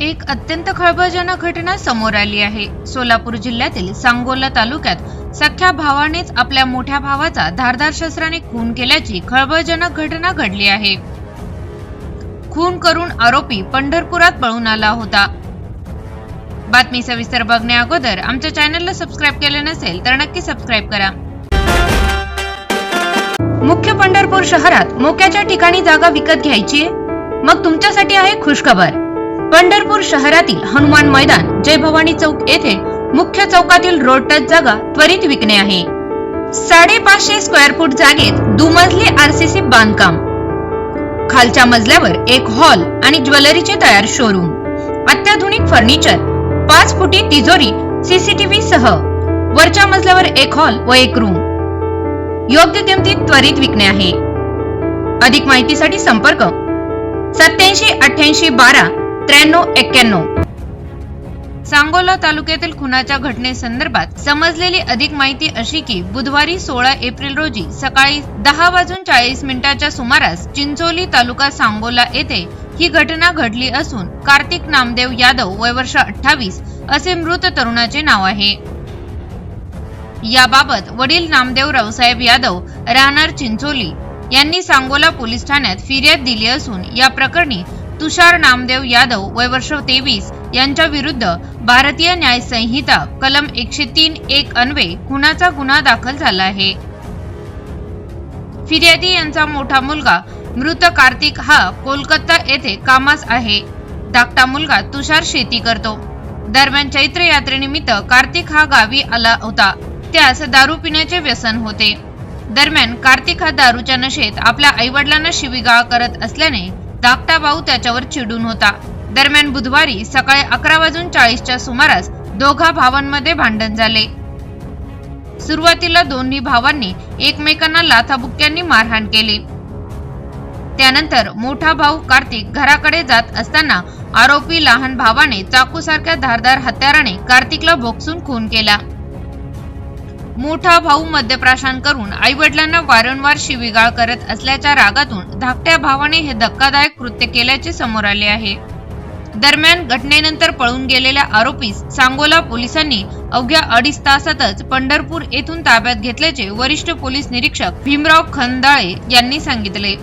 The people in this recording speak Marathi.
एक अत्यंत खळबळजनक घटना समोर आली आहे. सोलापूर जिल्ह्यातील सांगोला तालुक्यात सख्या भावानेच आपल्या मोठ्या भावाचा धारदार शस्त्राने खून केल्याची खळबळजनक घटना घडली आहे. खून करून आरोपी पंढरपुरात पळून आला होता. बातमी सविस्तर बघण्या अगोदर आमच्या चॅनलला सबस्क्राईब केले नसेल तर नक्की सबस्क्राईब करा. मुख्य पंढरपूर शहरात मोक्याच्या ठिकाणी जागा विकत घ्यायची? मग तुमच्यासाठी आहे खुशखबर. पंढरपूर शहरातील हनुमान मैदान जय भवानी चौक येथे मुख्य चौकातील रोड टच जागा त्वरित विकणे आहे. साडेपाचशे स्क्वेअर फूट जागेत दुमजली आरसीसी बांधकाम. खालच्या मजल्यावर एक हॉल आणि ज्वेलरीचे तयार शोरूम अत्याधुनिक फर्निचर पाच फुटी तिजोरी सीसीटीव्ही सह. वरच्या मजल्यावर एक हॉल व एक रूम योग्य किमतीत त्वरित विकणे आहे. अधिक माहितीसाठी संपर्क सत्याऐंशी अठ्ठ्याऐंशी बारा त्र्याण्णव एक्क्याण्णव. सांगोला तालुक्यातील खुनाच्या घटनेसंदर्भात समजलेली अधिक माहिती अशी की बुधवारी सोळा एप्रिल रोजी सकाळी दहा वाजून चाळीस मिनिटाच्या सुमारास चिंचोली तालुका सांगोला येथे ही घटना घडली असून कार्तिक नामदेव यादव वय वर्ष अठ्ठावीस असे मृत तरुणाचे नाव आहे. याबाबत वडील नामदेव रावसाहेब यादव राहणार चिंचोली यांनी सांगोला पोलीस ठाण्यात फिर्याद दिली असून या प्रकरणी तुषार नामदेव यादव वय वर्ष तेवीस यांच्या विरुद्ध भारतीय न्याय संहिता कलम एकशे तीन एक अन्वे खुनाचा गुन्हा दाखल झाला आहे. फिर्यादी यांचा मोठा मुलगा मृत कार्तिक हा कोलकाता येथे कामास आहे. धाकटा मुलगा तुषार शेती करतो. दरम्यान चैत्र यात्रेनिमित्त कार्तिक हा गावी आला होता. त्यास दारू पिण्याचे व्यसन होते. दरम्यान कार्तिक हा दारूच्या नशेत आपल्या आईवडिलांना शिवीगाळ करत असल्याने धाकटा भाऊ त्याच्यावर चिडून होता. दरम्यान बुधवारी सकाळी अकरा वाजून चाळीसच्या सुमारास दोघा भावांमध्ये भांडण झाले. सुरुवातीला दोन्ही भावांनी एकमेकांना लाथाबुक्क्यांनी मारहाण केली. त्यानंतर मोठा भाऊ कार्तिक घराकडे जात असताना आरोपी लहान भावाने चाकूसारख्या धारदार हत्याराने कार्तिकला भोगसून खून केला. मोठा भाऊ मद्यप्राशन करून आई वडिलांना वारंवार शिवीगाळ करत असल्याच्या रागातून धाकट्या भावाने हे धक्कादायक कृत्य केल्याचे समोर आले आहे. दरम्यान घटनेनंतर पळून गेलेल्या आरोपीस सांगोला पोलिसांनी अवघ्या अडीच तासातच पंढरपूर येथून ताब्यात घेतल्याचे वरिष्ठ पोलीस निरीक्षक भीमराव खंदाळे यांनी सांगितले.